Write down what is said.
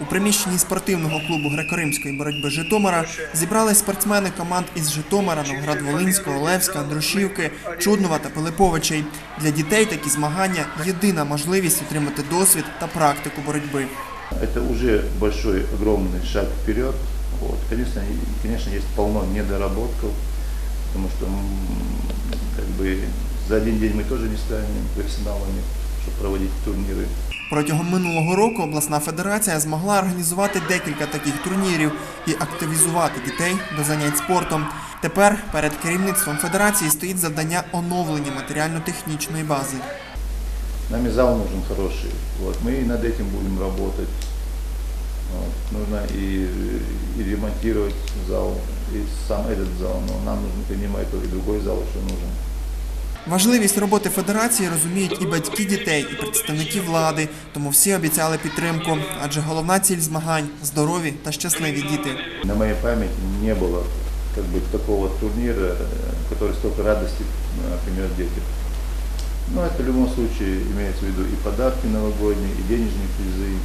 У приміщенні спортивного клубу греко-римської боротьби Житомира зібрали спортсмени команд із Житомира, Новград-Волинського, Олевська, Андрушівки, Чуднова та Пилиповичей. Для дітей такі змагання єдина можливість отримати досвід та практику боротьби. Это уже большой, огромный шаг вперед. Вот. Конечно, и- конечно, есть полно недоработков, потому что м, как бы за один день мы тоже не станем профессионалами, чтобы проводить турниры. Протягом минулого року обласна федерація змогла організувати декілька таких турнірів і активізувати дітей до занять спортом. Тепер перед керівництвом федерації стоїть завдання оновлення матеріально-технічної бази. Нам и зал нужен хороший. Вот. Мы и над этим будем работать. Вот. Нужно и, и ремонтировать зал, и сам этот зал. Но нам нужно принимать и другой зал еще нужен. Важливість роботи федерації розуміють і батьки дітей, і представники влади, тому всі обіцяли підтримку, адже головна ціль змагань здорові та щасливі діти. На моей памяти не было как бы такого турнира, э, который столько радости э, принес детям. Но это в любом случае имеется в виду и подарки новогодние, и денежные призы,